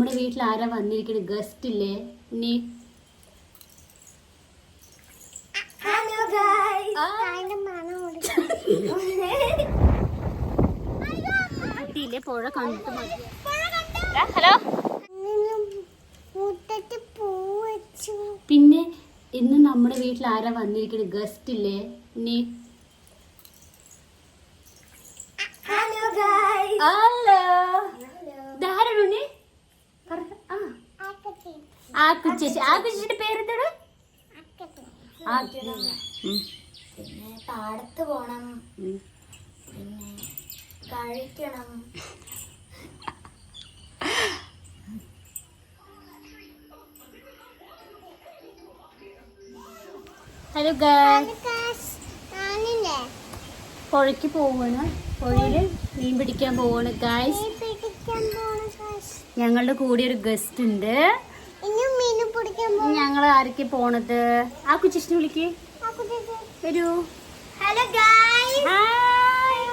നമ്മുടെ വീട്ടിൽ ആരാ വന്നിരിക്കുന്നത് ഗസ്റ്റ് ഇല്ലേ? നീ? ഹലോ. പുഴ കണ്ടിട്ട് പിന്നെ ഇന്ന് നമ്മുടെ വീട്ടിൽ ആരാ വന്നിരിക്കുന്നത് ഗസ്റ്റ് ഇല്ലേ? നീ? ഹലോ ഗൈസ് ഹലോ ധാരണ നീ പറ ആ ആ കുച്ചേച്ചി. ആ കുച്ചേച്ചിയുടെ പേരെന്താണ്. പിന്നെ പാടത്ത് പോണം. പിന്നെ കഴിക്കണം. ഹലോ പുഴയ്ക്ക് പോവാണ്. പുഴയിൽ മീൻ പിടിക്കാൻ പോവാണ് ഗായ്സ്. ഞങ്ങളുടെ കൂടെ ഒരു ഗസ്റ്റ് ഉണ്ട്. ഞങ്ങൾ ആരൊക്കെ പോണത്? ആ കുച്ചിഷ്ണി വിളിക്ക്. വരൂ. ഹലോ ഗൈസ് ഹായ്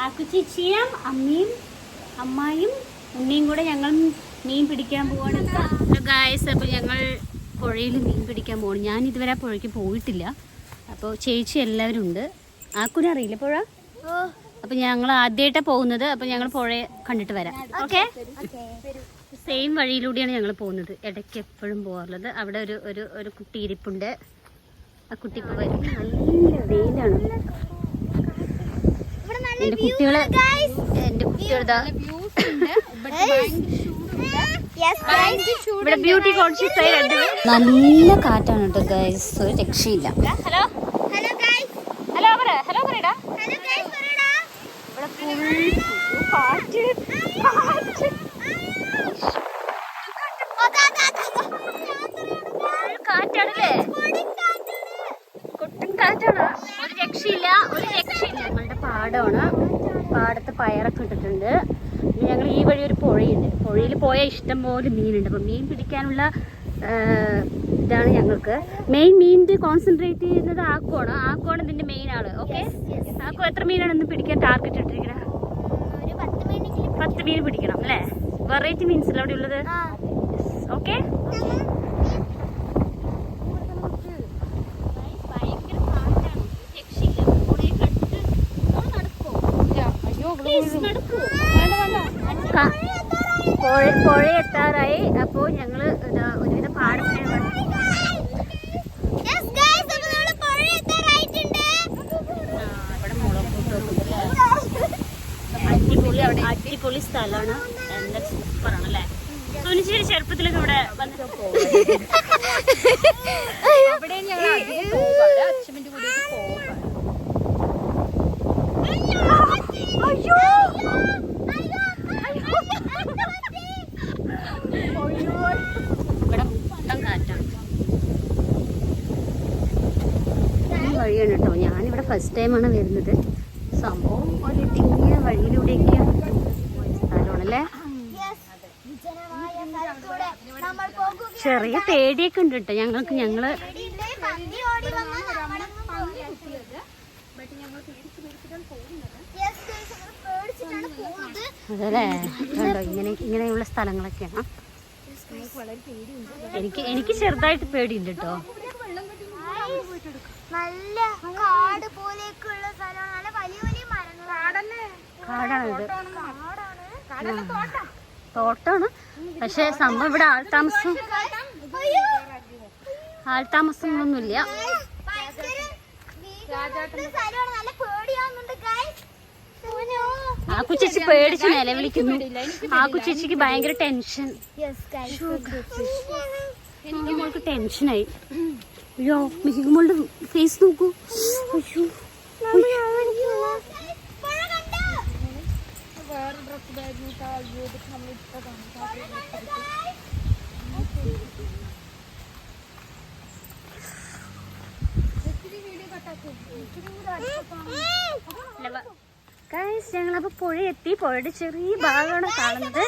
ആ കുച്ചിച്ചിയും അമ്മയും അമ്മായും ഉണ്ണിയും കൂടെ ഞങ്ങൾ മീൻ പിടിക്കാൻ പോവാണ്. ഹലോ ഗായസ് അപ്പോൾ ഞങ്ങൾ പുഴയിൽ മീൻ പിടിക്കാൻ പോകണം ഞാൻ ഇതുവരെ ആ പുഴയ്ക്ക് പോയിട്ടില്ല. അപ്പോൾ ചേച്ചി എല്ലാവരും ഉണ്ട് ആക്കുനെ അറിയില്ല പുഴ? അപ്പോൾ ഞങ്ങൾ ആദ്യമായിട്ടാണ് പോകുന്നത്. അപ്പൊ ഞങ്ങൾ പുഴ കണ്ടിട്ട് വരാം. ഓക്കെ സെയിം വഴിയിലൂടെയാണ് ഞങ്ങൾ പോകുന്നത്. ഇടയ്ക്ക് എപ്പോഴും പോകാറുള്ളത്. അവിടെ ഒരു ഒരു ഒരു കുട്ടി ഇരിപ്പുണ്ട്. ആ കുട്ടി ഇപ്പോൾ വരും. നല്ല വെയിലാണ്. എന്റെ കുട്ടികൾ എന്റെ കുട്ടികളുടെ ഇവിടെ ബ്യൂട്ടി കോൺഷ്യസ് ആയി നല്ല കാറ്റാണ് കേട്ടോ ഗൈസ് ഒരു രക്ഷയില്ല. ഹലോ ഹലോ ഗൈസ് ഹലോ പറ ഹലോ പറയടാ ഹലോ ഗൈസ് പറയടാ ഇവിടെ ഫുൾ കാറ്റ് കാറ്റ് full കാറ്റാണല്ലേ കൊട്ടും കാറ്റാണ് ഒരു രക്ഷയില്ല ഒരു രക്ഷയില്ല. ഞങ്ങളുടെ പാടമാണ്. പാടത്ത് പയറൊക്കെ ഇട്ടിട്ടുണ്ട്. പിന്നെ ഞങ്ങൾ ഈ വഴി ഒരു പുഴയുണ്ട്. പുഴയിൽ പോയാൽ ഇഷ്ടം പോലെ മീനുണ്ട്. അപ്പോൾ മീൻ പിടിക്കാനുള്ള ഇതാണ് ഞങ്ങൾക്ക്. മെയിൻ മീനിന്റെ കോൺസെൻട്രേറ്റ് ചെയ്യുന്നത് ആക്കുവാണ്. ആക്കുവാണ് ഇതിന്റെ മെയിൻ ആൾ. ഓക്കെ ആക്കു എത്ര മീനാണ് ഇന്ന് പിടിക്കാൻ ടാർഗറ്റ് ഇട്ടിരിക്കുന്നത് പത്ത് മീൻ പിടിക്കണം. അല്ലേ? വെറൈറ്റി മീൻസ് അല്ലേ അവിടെ ഉള്ളത് ഓക്കെ പുഴ എത്താറായി അപ്പോൾ ഞങ്ങൾ ഒരുവിധ പാടത്തിന് അടിപൊളി അവിടെ അടിപൊളി സ്ഥലമാണ്. എന്താ സൂപ്പറാണ് അല്ലേ സുനിശ്ശേരി ചെറുപ്പത്തിലൊക്കെ ഇവിടെ വന്നിട്ട് അവിടെ ഞങ്ങൾ അച്ഛന്റെ കൂടെ പോകാറ് അയ്യോ, അയ്യോ, ഇവിടെ മൊത്തം കാറ്റാണ് ഈ വഴിയാണ് കേട്ടോ ഞാനിവിടെ ഫസ്റ്റ് ടൈമാണ് വരുന്നത് സംഭവം ഒരു ഇടുങ്ങിയ വഴിയിലൂടെയൊക്കെയാണ് പോയ സ്ഥലമാണല്ലേ. ചെറിയ പേടിയൊക്കെ ഉണ്ട് കേട്ടോ ഞങ്ങൾക്ക് ഞങ്ങൾ. അതല്ലേ കണ്ടോ ഇങ്ങനെ ഇങ്ങനെയുള്ള സ്ഥലങ്ങളൊക്കെയാണ് എനിക്ക് എനിക്ക് ചെറുതായിട്ട് പേടിയുണ്ട് കേട്ടോ നല്ല കാട് പോലെയൊക്കെയുള്ള സ്ഥലമാണ് നല്ല വലിയ വലിയ മരങ്ങളാണ്. കാടാണിത് തോട്ടമാണ്. പക്ഷെ സംഭവം ഇവിടെ ആൾതാമസം ആൾതാമസങ്ങളൊന്നുമില്ല ആ കുച്ചേച്ചി പേടിച്ച് നിലവിളിക്കുന്നു. ആ കുച്ചിക്ക് ഭയങ്കര ടെൻഷൻ എനിക്ക് മോൾക്ക് ടെൻഷനായി അയ്യോ മിഹികുമോളുടെ ഫേസ് നോക്കൂ. അയ്യോ. ഞങ്ങളപ്പോ പുഴ എത്തി പുഴയുടെ ചെറിയ ഭാഗമാണ് കാണുന്നത്.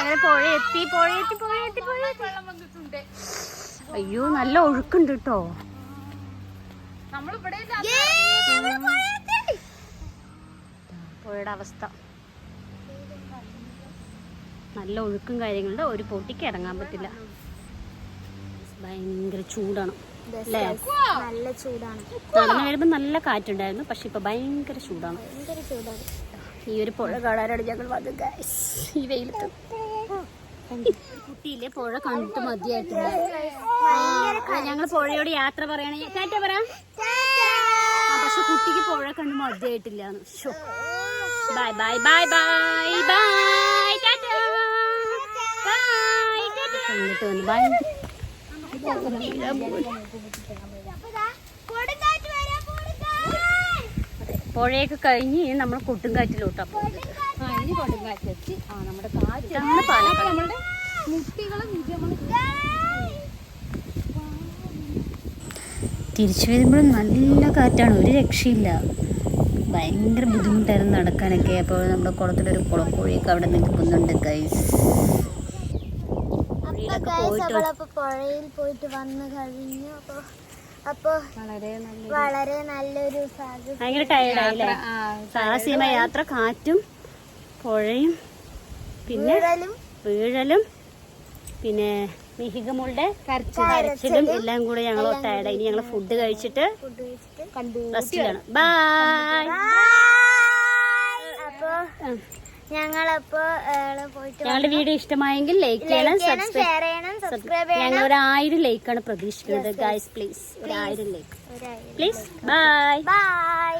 അങ്ങനെ പുഴ എത്തി പുഴ എത്തി പുഴ എത്തി പുഴ എത്തി. അയ്യോ നല്ല ഒഴുക്കുണ്ട് കേട്ടോ പുഴയുടെ അവസ്ഥ. നല്ല ഒഴുക്കും കാര്യങ്ങളുണ്ട്. ഒരു പൊട്ടിക്ക് ഇറങ്ങാൻ പറ്റില്ല. ഭയങ്കര ചൂടാണ്. നല്ല ചൂടാണ്. നടന്നു വരുമ്പോ നല്ല കാറ്റുണ്ടായിരുന്നു. പക്ഷെ ഇപ്പൊ ഭയങ്കര ചൂടാണ്. ഈ ഒരു പുഴ കാണാനാണ് ഞങ്ങൾ വന്നത്. ഈ വെയിലത്ത്. കുട്ടിയില്ലേ? പുഴ കണ്ടിട്ട് മതിയായിട്ടില്ല. ഞങ്ങൾ പുഴയോട് യാത്ര പറയണേ. ടാറ്റ പറ. പക്ഷെ കുട്ടിക്ക് പുഴ കണ്ട് മതിയായിട്ടില്ല. Bye bye bye bye bye Tata. Bye കണ്ടിട്ട് ബൈ കൊടുങ്കാറ്റ് വരാൻ കൊടുങ്കാറ്റ് പുഴയൊക്കെ കഴിഞ്ഞ് നമ്മൾ കൊട്ടുംകാറ്റിലോട്ടാ പോകുന്നത് ആ ഇനി കൊടുങ്കാറ്റെത്തി ആ നമ്മുടെ കാറ്റ്. ഇതാണ് പാലക്കാട് നമ്മുടെ മുട്ടികളും നമ്മൾ തിരിച്ചു വരുമ്പോഴും നല്ല കാറ്റാണ്. ഒരു രക്ഷയില്ല. ഭയങ്കര ബുദ്ധിമുട്ടായിരുന്നു നടക്കാനൊക്കെ. അപ്പോൾ നമ്മുടെ കുളത്തിലൊരു കുളക്കോഴിയൊക്കെ അവിടെ നിൽക്കുന്നുണ്ട് ഗൈസ് അപ്പൊ അവളപ്പൊ പുഴയിൽ പോയിട്ട് വന്നു കഴിഞ്ഞു. അപ്പൊ അപ്പൊ വളരെ നല്ല വളരെ നല്ലൊരു ഭയങ്കര ടയർഡായില്ലേ സാഹസികമായ യാത്ര കാറ്റും പുഴയും പിന്നെ വീഴലും. വീഴലും പിന്നെ മിഹികമുളുടെ കരച്ചിലും. എല്ലാം കൂടെ ഞങ്ങൾ ടയർഡായി ഇനി ഞങ്ങൾ ഫുഡ് കഴിച്ചിട്ട് ഫുഡ് കഴിച്ചിട്ട് കണ്ടു. റെസ്റ്റിലാണ് ബൈ ഞങ്ങളപ്പോ പോയിട്ട് ഞങ്ങളുടെ വീഡിയോ ഇഷ്ടമായെങ്കിൽ ലൈക്ക് ചെയ്യണം ഷെയർ ചെയ്യണം സബ്സ്ക്രൈബ് ചെയ്യണം. ഞങ്ങൾ ഒരു ആയിരം ലൈക്കാണ് പ്രതീക്ഷിക്കുന്നത്. ഗൈസ് പ്ലീസ് ഒരു ആയിരം ലൈക്ക് പ്ലീസ് ബൈ ബൈ